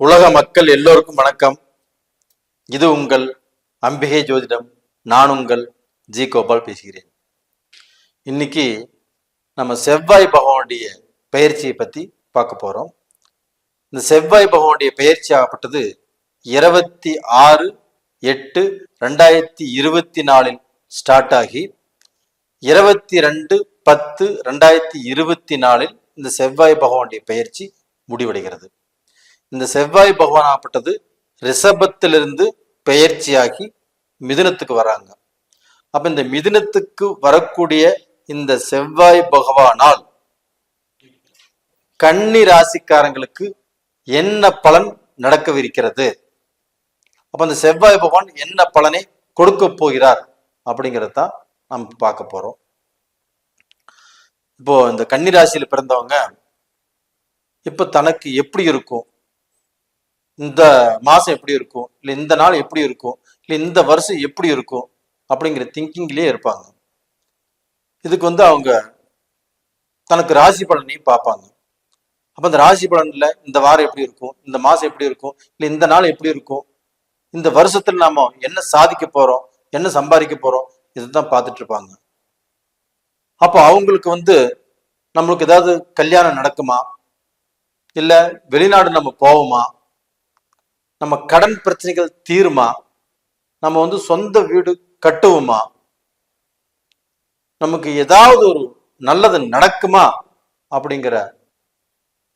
உலக மக்கள் எல்லோருக்கும் வணக்கம். இது உங்கள் அம்பிகை ஜோதிடம். நான் உங்கள் ஜி கோபால் பேசுகிறேன். இன்னைக்கு நம்ம செவ்வாய் பகவானுடைய பயிற்சியை பற்றி பார்க்க போகிறோம் இந்த செவ்வாய் பகவானுடைய பயிற்சி ஆகப்பட்டது இருபத்தி ஆறு எட்டு ரெண்டாயிரத்தி இருபத்தி நாலில் ஸ்டார்ட் ஆகி இருபத்தி ரெண்டு பத்து ரெண்டாயிரத்தி இருபத்தி நாலில் இந்த செவ்வாய் பகவானுடைய பயிற்சி முடிவடைகிறது. இந்த செவ்வாய் பகவான் ஆப்பட்டது ரிஷபத்திலிருந்து பெயர்ச்சியாகி மிதுனத்துக்கு வராங்க. அப்ப இந்த மிதுனத்துக்கு வரக்கூடிய இந்த செவ்வாய் பகவானால் கன்னி ராசிக்காரங்களுக்கு என்ன பலன் நடக்கவிருக்கிறது? அப்ப இந்த செவ்வாய் பகவான் என்ன பலனை கொடுக்க போகிறார் அப்படிங்கிறது தான் நம்ம பார்க்க போறோம். இப்போ இந்த கன்னி ராசியில பிறந்தவங்க இப்ப தனக்கு எப்படி இருக்கும்? இந்த மாசம் எப்படி இருக்கும்? இல்லை இந்த நாள் எப்படி இருக்கும்? இல்லை இந்த வருஷம் எப்படி இருக்கும்? அப்படிங்கிற திங்கிங்லேயே இருப்பாங்க. இதுக்கு வந்து அவங்க தனக்கு ராசி பலனையும் பார்ப்பாங்க. அப்போ இந்த ராசி பலன்ல இந்த வாரம் எப்படி இருக்கும்? இந்த மாசம் எப்படி இருக்கும்? இல்லை இந்த நாள் எப்படி இருக்கும்? இந்த வருஷத்துல நாம என்ன சாதிக்க போறோம்? என்ன சம்பாதிக்க போறோம்? இதுதான் பார்த்துட்டு இருப்பாங்க. அப்போ அவங்களுக்கு வந்து நம்மளுக்கு ஏதாவது கல்யாணம் நடக்குமா? இல்ல வெளிநாடு நம்ம போவோமா? நம்ம கடன் பிரச்சனைகள் தீருமா? நம்ம வந்து சொந்த வீடு கட்டுவோமா? நமக்கு ஏதாவது ஒரு நல்லது நடக்குமா? அப்படிங்கிற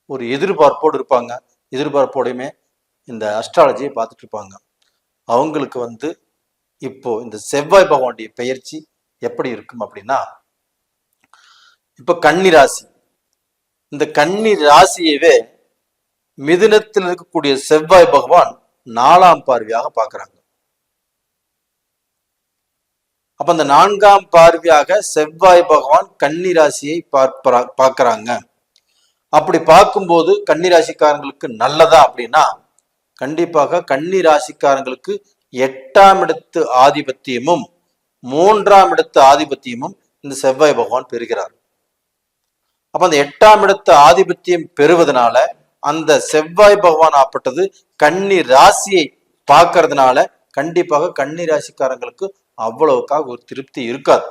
ஒரு எதிர்பார்ப்போடு இருப்பாங்க. எதிர்பார்ப்போடையுமே இந்த அஸ்ட்ராலஜியை பார்த்துட்டு இருப்பாங்க. அவங்களுக்கு வந்து இப்போ இந்த செவ்வாய் பகவானுடைய பெயர்ச்சி எப்படி இருக்கும் அப்படின்னா இப்போ கன்னி ராசி. இந்த கன்னி ராசியவே மிதுனத்தில் இருக்கக்கூடிய செவ்வாய் பகவான் நாலாம் பார்வையாக பார்க்கறாங்க. அப்ப அந்த நான்காம் பார்வையாக செவ்வாய் பகவான் கன்னிராசியை பார்ப்பரா பார்க்கறாங்க. அப்படி பார்க்கும்போது கன்னிராசிக்காரங்களுக்கு நல்லதா அப்படின்னா கண்டிப்பாக கன்னி ராசிக்காரங்களுக்கு எட்டாம் இடத்து ஆதிபத்தியமும் மூன்றாம் இடத்து ஆதிபத்தியமும் இந்த செவ்வாய் பகவான் பெறுகிறார். அப்ப அந்த எட்டாம் இடத்து ஆதிபத்தியம் பெறுவதனால அந்த செவ்வாய் பகவான் ஆப்பட்டது கன்னி ராசியை பார்க்கறதுனால கண்டிப்பாக கன்னி ராசிக்காரங்களுக்கு அவ்வளவுக்காக ஒரு திருப்தி இருக்காது.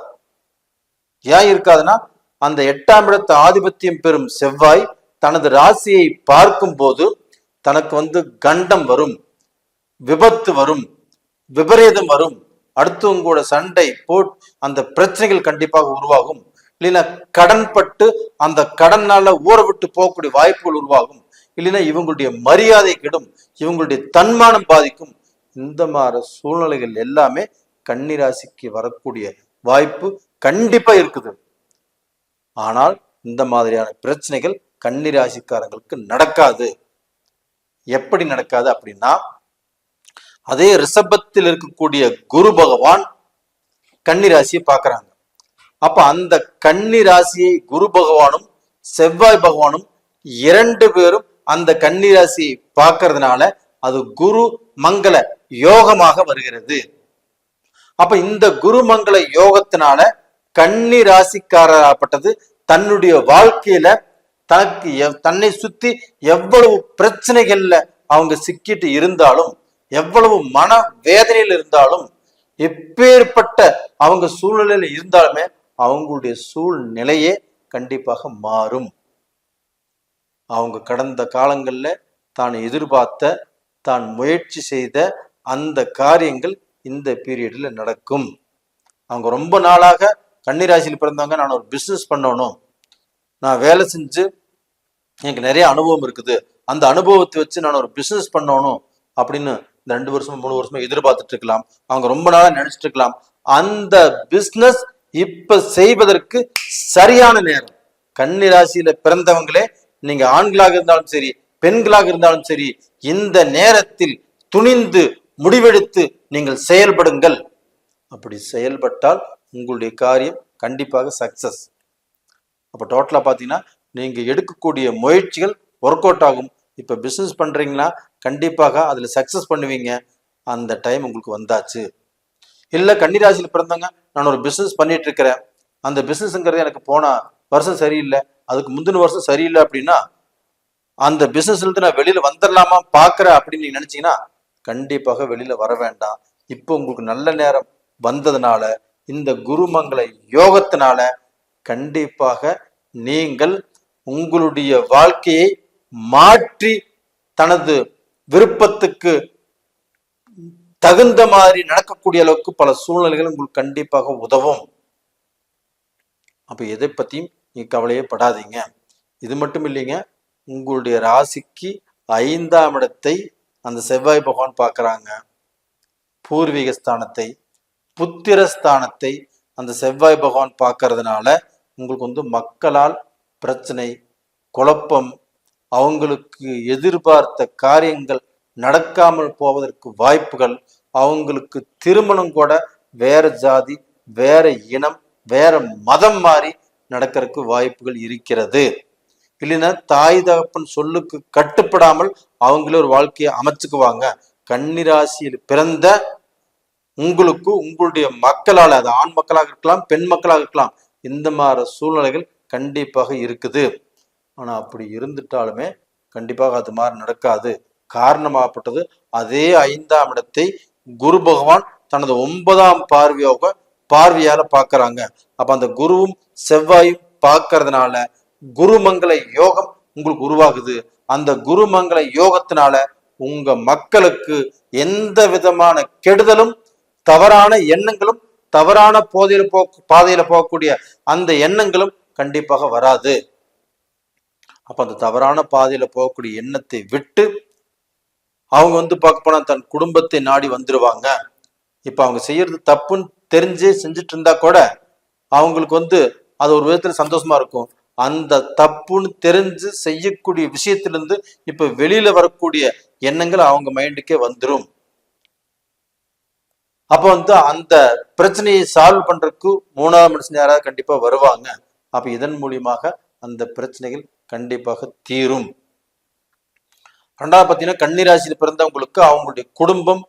ஏன் இருக்காதுன்னா அந்த எட்டாம் இடத்து ஆதிபத்தியம் பெறும் செவ்வாய் தனது ராசியை பார்க்கும் போது தனக்கு வந்து கண்டம் வரும் விபத்து வரும் விபரீதம் வரும் அடுத்தவங்க கூட சண்டை போட் அந்த பிரச்சனைகள் கண்டிப்பாக உருவாகும். இல்லைன்னா கடன் பட்டு அந்த கடனால ஊற விட்டு போகக்கூடிய வாய்ப்புகள் உருவாகும். இல்லைன்னா இவங்களுடைய மரியாதை கெடும் இவங்களுடைய தன்மானம் பாதிக்கும் இந்த மாதிரி சூழ்நிலைகள் எல்லாமே கன்னிராசிக்கு வரக்கூடிய வாய்ப்பு கண்டிப்பா இருக்குது. ஆனால் இந்த மாதிரியான பிரச்சனைகள் கன்னிராசிக்காரங்களுக்கு நடக்காது. எப்படி நடக்காது அப்படின்னா அதே ரிஷபத்தில் இருக்கக்கூடிய குரு பகவான் கன்னிராசியை பார்க்கறாங்க. அப்ப அந்த கன்னிராசியை குரு பகவானும் செவ்வாய் பகவானும் இரண்டு பேரும் அந்த கன்னிராசி பார்க்கறதுனால அது குரு மங்கள யோகமாக வருகிறது. அப்ப இந்த குரு மங்கள யோகத்தினால கன்னி ராசிக்காரப்பட்டது தன்னுடைய வாழ்க்கையில தனக்கு தன்னை சுத்தி எவ்வளவு பிரச்சனைகள்ல அவங்க சிக்கிட்டு இருந்தாலும் எவ்வளவு மன வேதனையில் இருந்தாலும் எப்பேற்பட்ட அவங்க சூழ்நிலையில இருந்தாலுமே அவங்களுடைய சூழ்நிலையே கண்டிப்பாக மாறும். அவங்க கடந்த காலங்களில் தான் எதிர்பார்த்த தான் முயற்சி செய்த அந்த காரியங்கள் இந்த பீரியடில் நடக்கும். அவங்க ரொம்ப நாளாக கன்னிராசியில் பிறந்தவங்க நான் ஒரு பிஸ்னஸ் பண்ணணும். நான் வேலை செஞ்சு எனக்கு நிறைய அனுபவம் இருக்குது. அந்த அனுபவத்தை வச்சு நான் ஒரு பிஸ்னஸ் பண்ணணும் அப்படின்னு இந்த ரெண்டு வருஷம் மூணு வருஷமா எதிர்பார்த்துட்டு இருக்கலாம். அவங்க ரொம்ப நாளா நினைச்சிட்டு இருக்கலாம். அந்த பிஸ்னஸ் இப்ப செய்வதற்கு சரியான நேரம். கன்னி ராசியில பிறந்தவங்களே நீங்க ஆண்களாக இருந்தாலும் சரி பெண்களாக இருந்தாலும் சரி இந்த நேரத்தில் துணிந்து முடிவெடுத்து நீங்கள் செயல்படுங்கள். அப்படி செயல்பட்டால் உங்களுடைய காரியம் கண்டிப்பாக சக்சஸ் அப்போ டோட்டலாக பார்த்தீங்கன்னா நீங்கள் எடுக்கக்கூடிய முயற்சிகள் ஒர்க் அவுட் ஆகும். இப்போ பிஸ்னஸ் பண்ணுறீங்கன்னா கண்டிப்பாக அதில் சக்ஸஸ் பண்ணுவீங்க. அந்த டைம் உங்களுக்கு வந்தாச்சு. இல்லை கன்னிராசியில் பிறந்தவங்க நான் ஒரு பிஸ்னஸ் பண்ணிட்டு இருக்கிறேன். அந்த பிஸ்னஸ்ங்கிறது எனக்கு போன வருஷம் சரியில்லை. அதுக்கு முந்தின வருஷம் சரியில்லை அப்படின்னா அந்த பிசினஸ்லேருந்து நான் வெளியில வந்துடலாமா பாக்குறேன் அப்படின்னு நீங்க நினைச்சீங்கன்னா கண்டிப்பாக வெளியில வர வேண்டாம். இப்போ உங்களுக்கு நல்ல நேரம் வந்ததுனால இந்த குருமங்கள யோகத்தினால கண்டிப்பாக நீங்கள் உங்களுடைய வாழ்க்கையை மாற்றி தனது விருப்பத்துக்கு தகுந்த மாதிரி நடக்கக்கூடிய அளவுக்கு பல சூழ்நிலைகள் உங்களுக்கு கண்டிப்பாக உதவும். அப்ப எதை பத்தியும் நீங்க கவலையே படாதீங்க. இது மட்டும் இல்லைங்க உங்களுடைய ராசிக்கு ஐந்தாம் இடத்தை அந்த செவ்வாய் பகவான் பார்க்குறாங்க. பூர்வீக ஸ்தானத்தை புத்திர ஸ்தானத்தை அந்த செவ்வாய் பகவான் பார்க்கறதுனால உங்களுக்கு வந்து மக்களால் பிரச்சனை குழப்பம் அவங்களுக்கு எதிர்பார்த்த காரியங்கள் நடக்காமல் போவதற்கு வாய்ப்புகள் அவங்களுக்கு திருமணம் கூட வேற ஜாதி வேற இனம் வேற மதம் மாறி நடக்கிறதுக்கு வாய்ப்புகள் இருக்கிறது. இல்லைன்னா தாய் தகப்பன் சொல்லுக்கு கட்டுப்படாமல் அவங்களே ஒரு வாழ்க்கையை அமைச்சுக்குவாங்க. கன்னிராசியில் பிறந்த உங்களுக்கு உங்களுடைய மக்களால் அது ஆண் மக்களாக இருக்கலாம் பெண் மக்களாக இருக்கலாம் இந்த மாதிரி சூழ்நிலைகள் கண்டிப்பாக இருக்குது. ஆனா அப்படி இருந்துட்டாலுமே கண்டிப்பாக அது மாதிரி நடக்காது. காரணமாகப்பட்டது அதே ஐந்தாம் இடத்தை குரு பகவான் தனது ஒன்பதாம் பார்வையாக பார்வையால பார்க்கறாங்க. அப்ப அந்த குருவும் செவ்வாயும் பார்க்கறதுனால குருமங்கள யோகம் உங்களுக்கு உருவாகுது. அந்த குருமங்கள யோகத்தினால உங்க மக்களுக்கு எந்த விதமான கெடுதலும் தவறான எண்ணங்களும் தவறான போதையில போ பாதையில போகக்கூடிய அந்த எண்ணங்களும் கண்டிப்பாக வராது. அப்ப அந்த தவறான பாதையில போகக்கூடிய எண்ணத்தை விட்டு அவங்க வந்து பார்க்க போனா தன் குடும்பத்தை நாடி வந்துருவாங்க. இப்ப அவங்க செய்யறது தப்புன்னு தெரிஞ்சு செஞ்சுட்டு இருந்தா கூட அவங்களுக்கு வந்து அது ஒரு விதத்துல சந்தோஷமா இருக்கும். அந்த தப்புன்னு தெரிஞ்சு செய்யக்கூடிய விஷயத்திலிருந்து இப்ப வெளியில வரக்கூடிய எண்ணங்கள் அவங்க மைண்டுக்கே வந்துரும். அப்ப வந்து அந்த பிரச்சனையை சால்வ் பண்றதுக்கு மூணாவது மனுஷன் யாராவது கண்டிப்பா வருவாங்க. அப்ப இதன் மூலியமாக அந்த பிரச்சனைகள் கண்டிப்பாக தீரும். ரெண்டாவது பார்த்தீங்கன்னா கன்னிராசியில் பிறந்தவங்களுக்கு அவங்களுடைய குடும்பம்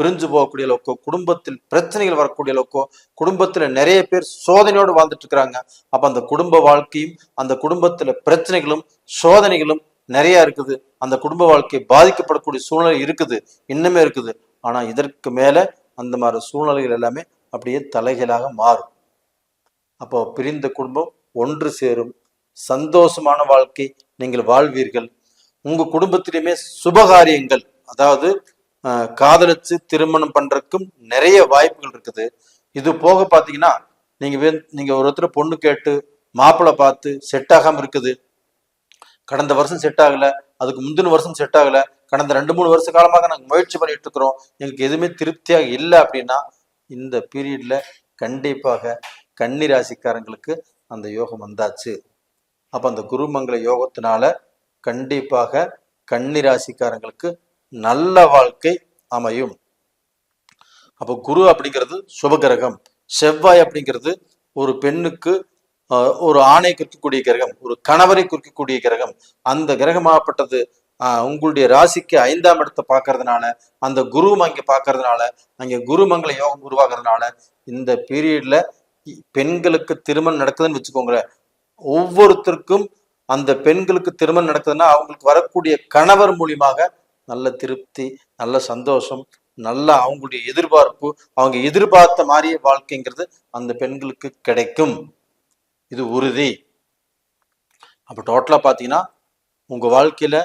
பிரிஞ்சு போகக்கூடிய அளவுக்கோ குடும்பத்தில் பிரச்சனைகள் வரக்கூடிய அளவுக்கோ குடும்பத்துல நிறைய பேர் சோதனையோடு வாழ்ந்துட்டு இருக்கிறாங்க. அப்போ அந்த குடும்ப வாழ்க்கையும் அந்த குடும்பத்துல பிரச்சனைகளும் சோதனைகளும் நிறைய இருக்குது. அந்த குடும்ப வாழ்க்கை பாதிக்கப்படக்கூடிய சூழ்நிலை இருக்குது இன்னுமே இருக்குது. ஆனா இதற்கு மேல அந்த மாதிரி சூழ்நிலைகள் எல்லாமே அப்படியே தலைகளாக மாறும். அப்போ பிரிந்த குடும்பம் ஒன்று சேரும். சந்தோஷமான வாழ்க்கை நீங்கள் வாழ்வீர்கள். உங்க குடும்பத்திலுமே சுபகாரியங்கள் அதாவது காதலிச்சு திருமணம் பண்றதுக்கும் நிறைய வாய்ப்புகள் இருக்குது. இது போக பாத்தீங்கன்னா நீங்க நீங்க ஒரு ஒருத்தர் பொண்ணு கேட்டு மாப்பிள்ளை பார்த்து செட் ஆகாம இருக்குது. கடந்த வருஷம் செட் ஆகல அதுக்கு முந்தின வருஷம் செட் ஆகல கடந்த ரெண்டு மூணு வருஷ காலமாக நாங்கள் முயற்சி பண்ணிட்டு இருக்கிறோம். எங்களுக்கு எதுவுமே திருப்தியாக இல்லை அப்படின்னா இந்த பீரியட்ல கண்டிப்பாக கன்னி ராசிக்காரங்களுக்கு அந்த யோகம் வந்தாச்சு. அப்ப அந்த குருமங்கள யோகத்தினால கண்டிப்பாக கன்னி ராசிக்காரங்களுக்கு நல்ல வாழ்க்கை அமையும். அப்போ குரு அப்படிங்கிறது சுபகிரகம். செவ்வாய் அப்படிங்கிறது ஒரு பெண்ணுக்கு ஒரு ஆணை குறிக்கக்கூடிய கிரகம் ஒரு கணவரை குறிக்கக்கூடிய கிரகம். அந்த கிரகமாகப்பட்டது ஆஹ், உங்களுடைய ராசிக்கு ஐந்தாம் இடத்தை பார்க்கறதுனால அந்த குருவும் அங்கே பார்க்கறதுனால அங்கே குருமங்கள யோகம் உருவாகிறதுனால இந்த பீரியட்ல பெண்களுக்கு திருமணம் நடக்குதுன்னு வச்சுக்கோங்களேன். ஒவ்வொருத்தருக்கும் அந்த பெண்களுக்கு திருமணம் நடக்குதுன்னா அவங்களுக்கு வரக்கூடிய கணவர் மூலியமாக நல்ல திருப்தி நல்ல சந்தோஷம் நல்ல அவங்களுடைய எதிர்பார்ப்பு அவங்க எதிர்பார்த்த மாதிரியே வாழ்க்கைங்கிறது அந்த பெண்களுக்கு கிடைக்கும். இது உறுதி. அப்போ டோட்டலாக பார்த்தீங்கன்னா உங்கள் வாழ்க்கையில்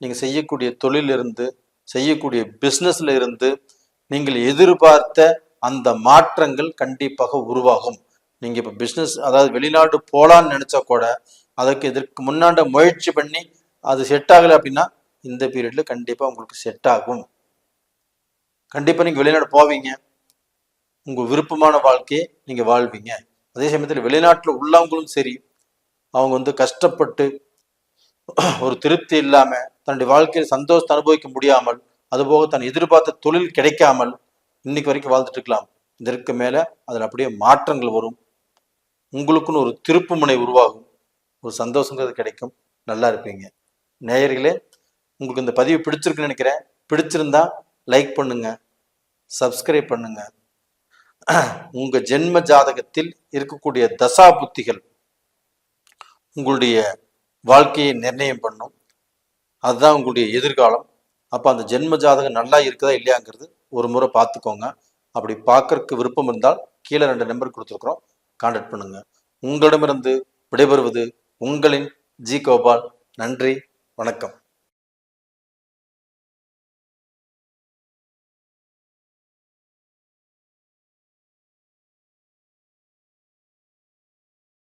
நீங்கள் செய்யக்கூடிய தொழில் இருந்து செய்யக்கூடிய பிஸ்னஸில் இருந்து நீங்கள் எதிர்பார்த்த அந்த மாற்றங்கள் கண்டிப்பாக உருவாகும். நீங்கள் இப்போ பிஸ்னஸ் அதாவது வெளிநாடு போகலான்னு நினச்சா கூட அதுக்கு இதற்கு முன்னாண்ட முயற்சி பண்ணி அது செட் ஆகலை அப்படின்னா இந்த பீரியடில் கண்டிப்பாக உங்களுக்கு செட் ஆகும். கண்டிப்பாக நீங்கள் வெளிநாடு போவீங்க. உங்கள் விருப்பமான வாழ்க்கையை நீங்கள் வாழ்வீங்க. அதே சமயத்தில் வெளிநாட்டில் உள்ளவங்களும் சரி அவங்க வந்து கஷ்டப்பட்டு ஒரு திருப்தி இல்லாமல் தன்னுடைய வாழ்க்கையில் சந்தோஷத்தை அனுபவிக்க முடியாமல் அதுபோக தன் எதிர்பார்த்த தொழில் கிடைக்காமல் இன்னைக்கு வரைக்கும் வாழ்ந்துட்டு இருக்கலாம். இதற்கு மேலே அதில் அப்படியே மாற்றங்கள் வரும். உங்களுக்குன்னு ஒரு திருப்பு முனை உருவாகும். ஒரு சந்தோஷங்கிறது கிடைக்கும். நல்லா இருப்பீங்க. நேயர்களே உங்களுக்கு இந்த பதிவு பிடிச்சிருக்குன்னு நினைக்கிறேன். பிடிச்சிருந்தா லைக் பண்ணுங்க. சப்ஸ்கிரைப் பண்ணுங்க. உங்க ஜென்ம ஜாதகத்தில் இருக்கக்கூடிய தசா புத்திகள் உங்களுடைய வாழ்க்கையை நிர்ணயம் பண்ணும். அதுதான் உங்களுடைய எதிர்காலம். அப்போ அந்த ஜென்ம ஜாதகம் நல்லா இருக்குதா இல்லையாங்கிறது ஒரு முறை பார்த்துக்கோங்க. அப்படி பார்க்கறதுக்கு விருப்பம் இருந்தால் கீழே ரெண்டு நம்பர் கொடுத்துருக்குறோம். கான்டாக்ட் பண்ணுங்க. உங்களிடமிருந்து விடைபெறுவது உங்களின் ஜி கோபால். நன்றி. வணக்கம்.